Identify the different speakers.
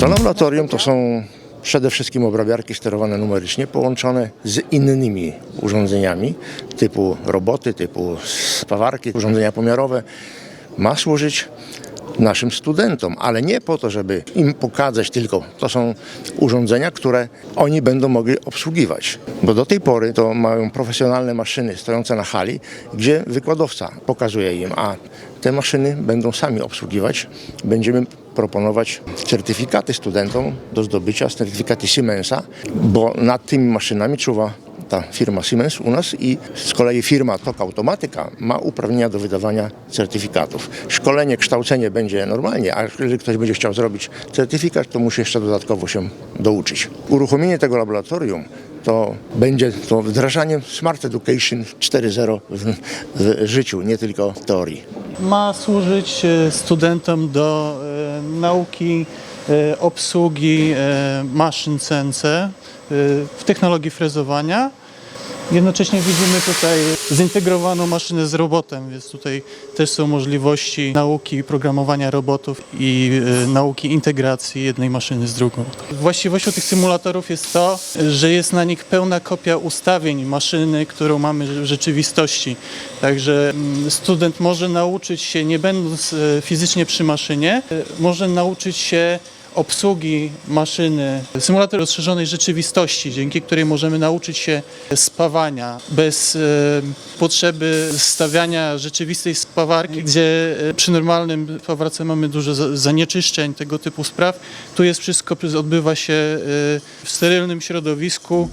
Speaker 1: To laboratorium to są przede wszystkim obrabiarki sterowane numerycznie, połączone z innymi urządzeniami typu roboty, typu spawarki, urządzenia pomiarowe. Ma służyć naszym studentom, ale nie po to, żeby im pokazać tylko. To są urządzenia, które oni będą mogli obsługiwać. Bo do tej pory to mają profesjonalne maszyny stojące na hali, gdzie wykładowca pokazuje im, a te maszyny będą sami obsługiwać. Będziemy proponować certyfikaty studentom do zdobycia, certyfikaty Siemensa, bo nad tymi maszynami czuwa ta firma Siemens u nas i z kolei firma Tok Automatyka ma uprawnienia do wydawania certyfikatów. Szkolenie, kształcenie będzie normalnie, a jeżeli ktoś będzie chciał zrobić certyfikat, to musi jeszcze dodatkowo się douczyć. Uruchomienie tego laboratorium to będzie to wdrażaniem Smart Education 4.0 w, w życiu, nie tylko w teorii.
Speaker 2: Ma służyć e, studentom do e, nauki e, obsługi maszyn CNC w technologii frezowania. Jednocześnie widzimy tutaj zintegrowaną maszynę z robotem, więc tutaj też są możliwości nauki programowania robotów i e, nauki integracji jednej maszyny z drugą. Właściwością tych symulatorów jest to, że jest na nich pełna kopia ustawień maszyny, którą mamy w rzeczywistości. Także mm, student może nauczyć się, nie będąc e, fizycznie przy maszynie, e, może nauczyć się obsługi maszyny, symulator rozszerzonej rzeczywistości, dzięki której możemy nauczyć się spawania bez e, potrzeby stawiania rzeczywistej spawarki, gdzie e, przy normalnym spawarce mamy dużo za- zanieczyszczeń, tego typu spraw. Tu jest wszystko, odbywa się e, w sterylnym środowisku.